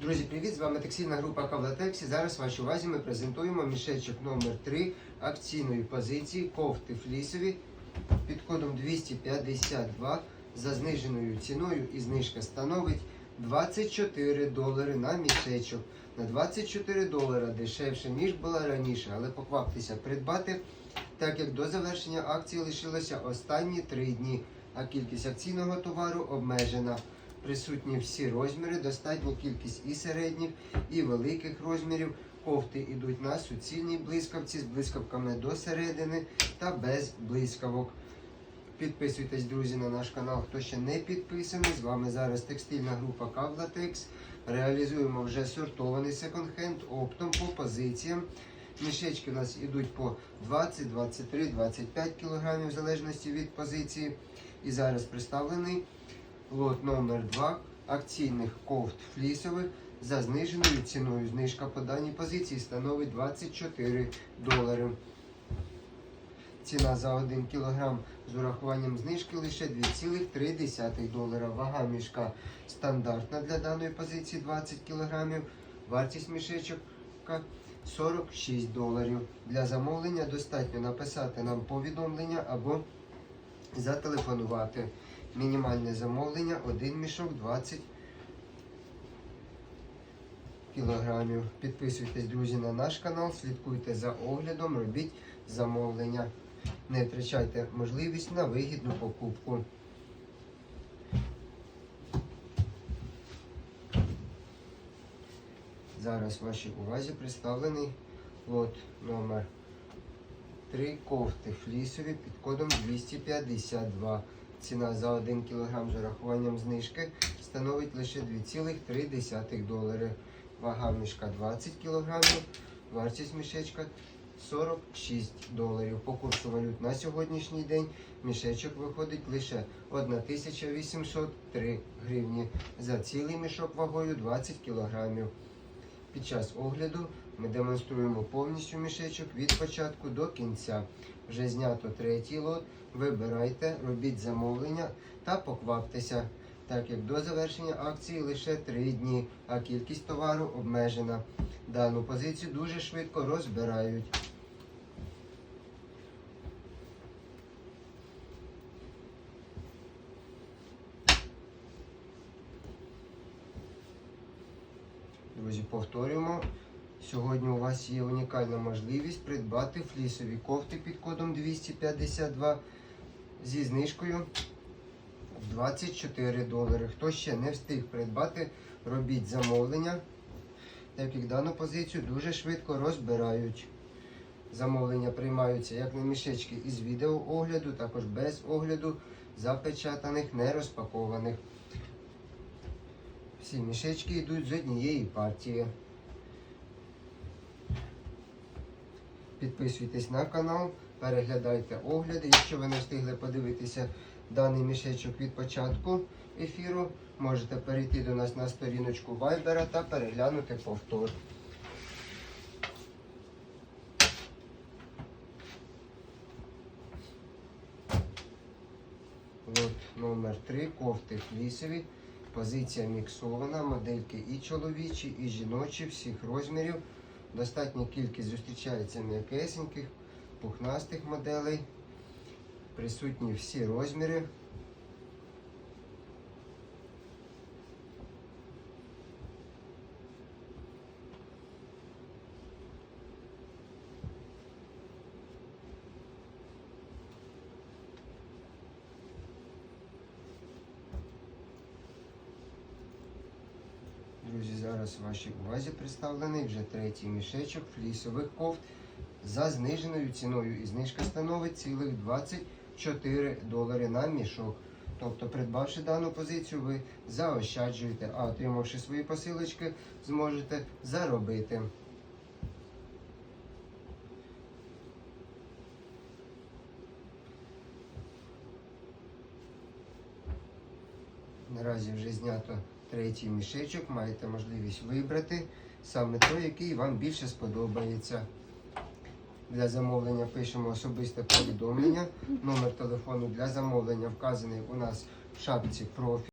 Друзі, привіт! З вами текстильна група Кавлатекс. І Зараз вашій увазі ми презентуємо мішечок номер 3 акційної позиції кофти флісові під кодом 252 за зниженою ціною і знижка становить 24 долари на мішечок. На 24 долара дешевше, ніж була раніше, але покваптеся придбати, так як до завершення акції лишилося останні 3 дні, а кількість акційного товару обмежена. Присутні всі розміри, достатня кількість і середніх, і великих розмірів. Кофти йдуть на суцільній блискавці з блискавками до середини та без блискавок. Підписуйтесь, друзі, на наш канал, хто ще не підписаний. З вами зараз текстильна група Кавлатекс. Реалізуємо вже сортований секонд-хенд оптом по позиціям. Мішечки у нас йдуть по 20, 23, 25 кг в залежності від позиції. І зараз представлений лот номер 2 акційних кофт флісових за зниженою ціною. Знижка по даній позиції становить 24 долари. Ціна за 1 кг з урахуванням знижки лише 2,3 долара. Вага мішка стандартна для даної позиції 20 кг. Вартість мішечок 46 доларів. Для замовлення достатньо написати нам повідомлення або зателефонувати. Мінімальне замовлення один мішок 20 кілограмів. Підписуйтесь, друзі, на наш канал, слідкуйте за оглядом, робіть замовлення. Не втрачайте можливість на вигідну покупку. Зараз вашій увазі представлений лот номер 3 кофти флісові під кодом 252. Ціна за 1 кг з урахуванням знижки становить лише 2,3 долари. Вага мішка 20 кг, вартість мішечка 46 доларів. По курсу валют на сьогоднішній день мішечок виходить лише 1803 гривні за цілий мішок вагою 20 кг. Під час огляду ми демонструємо повністю мішечок від початку до кінця. Вже знято третій лот. Вибирайте, робіть замовлення та покваптеся, так як до завершення акції лише 3 дні, а кількість товару обмежена. Дану позицію дуже швидко розбирають. Друзі, повторюємо. Сьогодні у вас є унікальна можливість придбати флісові кофти під кодом 252 зі знижкою 24 долари. Хто ще не встиг придбати, робіть замовлення, так як дану позицію дуже швидко розбирають. Замовлення приймаються як на мішечки із відеоогляду, також без огляду, запечатаних, не розпакованих. Всі мішечки йдуть з однієї партії. Підписуйтесь на канал, переглядайте огляди. Якщо ви не встигли подивитися даний мішечок від початку ефіру, можете перейти до нас на сторіночку Viber та переглянути повтор. Лот номер 3 кофти флісові. Позиція міксована, модельки і чоловічі, і жіночі, всіх розмірів. Достатня кількість зустрічається м'якесеньких, пухнастих моделей. Присутні всі розміри. Друзі, зараз вашій увазі представлений вже третій мішечок флісових кофт за зниженою ціною. І знижка становить цілих 24 долари на мішок. Тобто, придбавши дану позицію, ви заощаджуєте, а отримавши свої посилочки, зможете заробити. Наразі вже знято третій мішечок. Маєте можливість вибрати саме той, який вам більше сподобається. Для замовлення пишемо особисте повідомлення. Номер телефону для замовлення вказаний у нас в шапці профіль.